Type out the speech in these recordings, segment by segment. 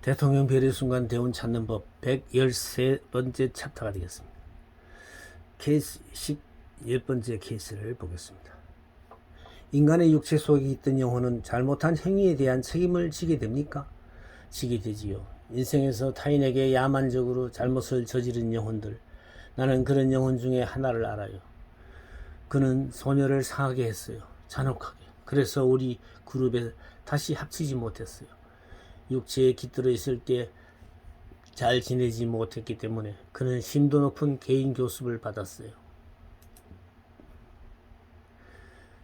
대통령 배려 순간 대운 찾는 법 113번째 챕터가 되겠습니다. 케이스 10번째 케이스를 보겠습니다. 인간의 육체 속에 있던 영혼은 잘못한 행위에 대한 책임을 지게 됩니까? 지게 되지요. 인생에서 타인에게 야만적으로 잘못을 저지른 영혼들. 나는 그런 영혼 중에 하나를 알아요. 그는 소녀를 상하게 했어요. 잔혹하게. 그래서 우리 그룹에 다시 합치지 못했어요. 육체에 깃들어 있을 때 잘 지내지 못했기 때문에 그는 심도 높은 개인 교습을 받았어요.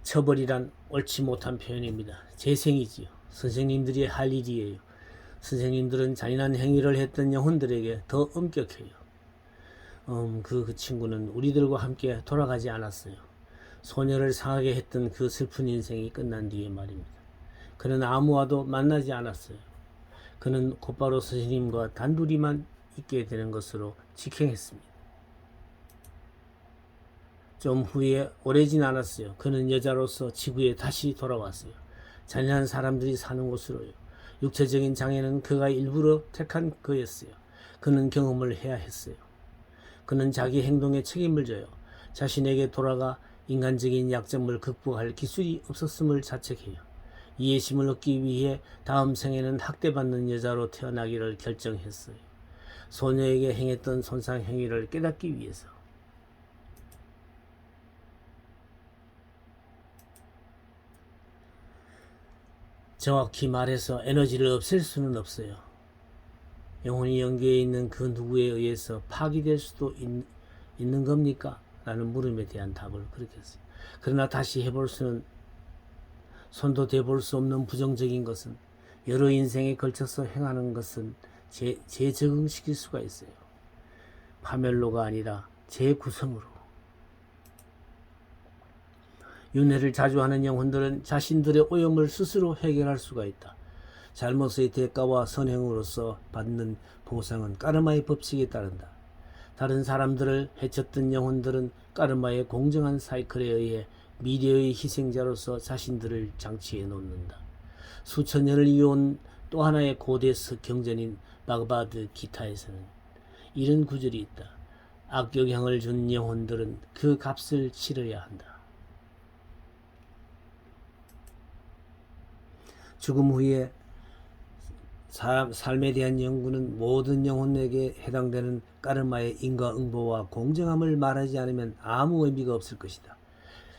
처벌이란 옳지 못한 표현입니다. 재생이지요. 선생님들이 할 일이에요. 선생님들은 잔인한 행위를 했던 영혼들에게 더 엄격해요. 음, 그, 그 친구는 우리들과 함께 돌아가지 않았어요. 소녀를 상하게 했던 그 슬픈 인생이 끝난 뒤에 말입니다. 그는 아무와도 만나지 않았어요. 그는 곧바로 스님과 단둘이만 있게 되는 것으로 직행했습니다. 좀 후에 오래진 않았어요. 그는 여자로서 지구에 다시 돌아왔어요. 잔인한 사람들이 사는 곳으로요. 육체적인 장애는 그가 일부러 택한 거였어요. 그는 경험을 해야 했어요. 그는 자기 행동에 책임을 져요. 자신에게 돌아가 인간적인 약점을 극복할 기술이 없었음을 자책해요. 이해심을 얻기 위해 다음 생에는 학대받는 여자로 태어나기를 결정했어요. 소녀에게 행했던 손상 행위를 깨닫기 위해서. 정확히 말해서 에너지를 없앨 수는 없어요. 영혼이 연계해 있는 그 누구에 의해서 파기될 수도 있, 있는 겁니까? 라는 물음에 대한 답을 그렇게 했어요. 그러나 다시 해볼 수는 손도 대볼 수 없는 부정적인 것은 여러 인생에 걸쳐서 행하는 것은 재, 재적응시킬 수가 있어요. 파멸로가 아니라 재구성으로. 윤회를 자주 하는 영혼들은 자신들의 오염을 스스로 해결할 수가 있다. 잘못의 대가와 선행으로서 받는 보상은 까르마의 법칙에 따른다. 다른 사람들을 해쳤던 영혼들은 까르마의 공정한 사이클에 의해 미래의 희생자로서 자신들을 장치해 놓는다. 수천 년을 이어온 또 하나의 고대 경전인 바그바드 기타에서는 이런 구절이 있다. 악영향을 준 영혼들은 그 값을 치러야 한다. 죽음 후에 사람, 삶에 대한 연구는 모든 영혼에게 해당되는 까르마의 인과응보와 공정함을 말하지 않으면 아무 의미가 없을 것이다.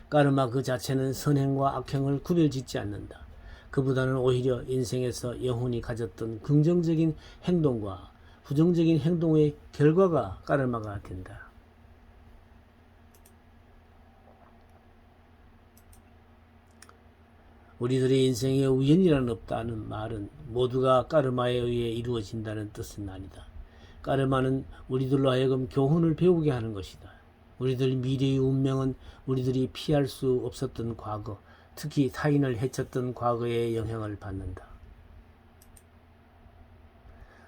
까르마 그 자체는 선행과 악행을 구별짓지 않는다. 그보다는 오히려 인생에서 영혼이 가졌던 긍정적인 행동과 부정적인 행동의 결과가 까르마가 된다. 우리들의 인생에 우연이란 없다는 말은 모두가 까르마에 의해 이루어진다는 뜻은 아니다. 까르마는 우리들로 하여금 교훈을 배우게 하는 것이다. 우리들 미래의 운명은 우리들이 피할 수 없었던 과거, 특히 타인을 해쳤던 과거의 영향을 받는다.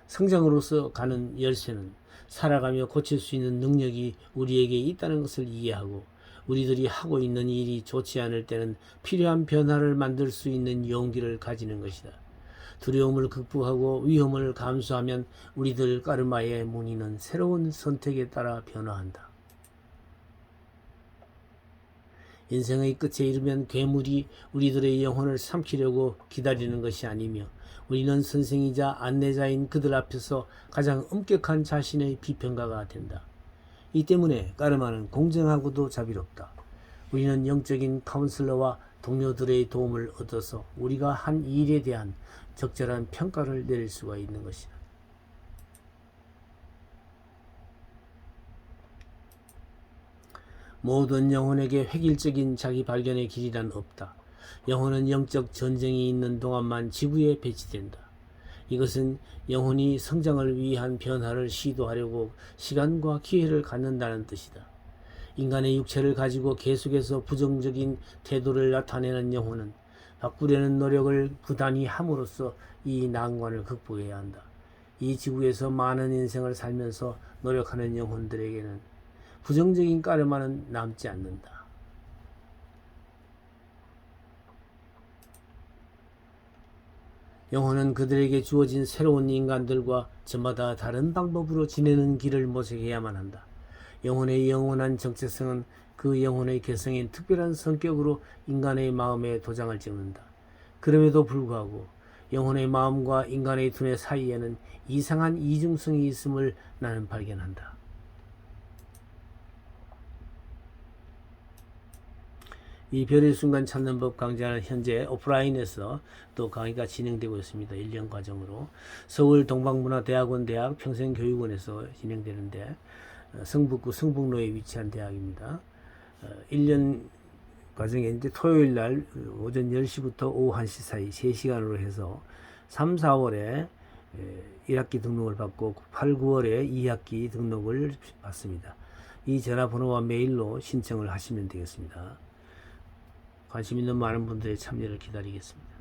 성장으로서 가는 열쇠는 살아가며 고칠 수 있는 능력이 우리에게 있다는 것을 이해하고 우리들이 하고 있는 일이 좋지 않을 때는 필요한 변화를 만들 수 있는 용기를 가지는 것이다. 두려움을 극복하고 위험을 감수하면 우리들 까르마의 무늬는 새로운 선택에 따라 변화한다. 인생의 끝에 이르면 괴물이 우리들의 영혼을 삼키려고 기다리는 것이 아니며 우리는 선생이자 안내자인 그들 앞에서 가장 엄격한 자신의 비평가가 된다. 이 때문에 까르마는 공정하고도 자비롭다. 우리는 영적인 카운슬러와 동료들의 도움을 얻어서 우리가 한 일에 대한 적절한 평가를 내릴 수가 있는 것이다. 모든 영혼에게 획일적인 자기 발견의 길이란 없다. 영혼은 영적 전쟁이 있는 동안만 지구에 배치된다. 이것은 영혼이 성장을 위한 변화를 시도하려고 시간과 기회를 갖는다는 뜻이다. 인간의 육체를 가지고 계속해서 부정적인 태도를 나타내는 영혼은 바꾸려는 노력을 부단히 함으로써 이 난관을 극복해야 한다. 이 지구에서 많은 인생을 살면서 노력하는 영혼들에게는 부정적인 까르마는 남지 않는다. 영혼은 그들에게 주어진 새로운 인간들과 저마다 다른 방법으로 지내는 길을 모색해야만 한다. 영혼의 영원한 정체성은 그 영혼의 개성인 특별한 성격으로 인간의 마음에 도장을 찍는다. 그럼에도 불구하고 영혼의 마음과 인간의 두뇌 사이에는 이상한 이중성이 있음을 나는 발견한다. 이 별의 순간 찾는 법 강좌는 현재 오프라인에서 또 강의가 진행되고 있습니다. 1년 과정으로 서울 동방문화대학원 대학 평생교육원에서 진행되는데 어, 성북구 성북로에 위치한 대학입니다. 어, 1년 과정에 이제 토요일 날 오전 10시부터 오후 1시 사이 3시간으로 해서 3, 4월에 1학기 등록을 받고 8, 9월에 2학기 등록을 받습니다. 이 전화번호와 메일로 신청을 하시면 되겠습니다. 관심 있는 많은 분들의 참여를 기다리겠습니다.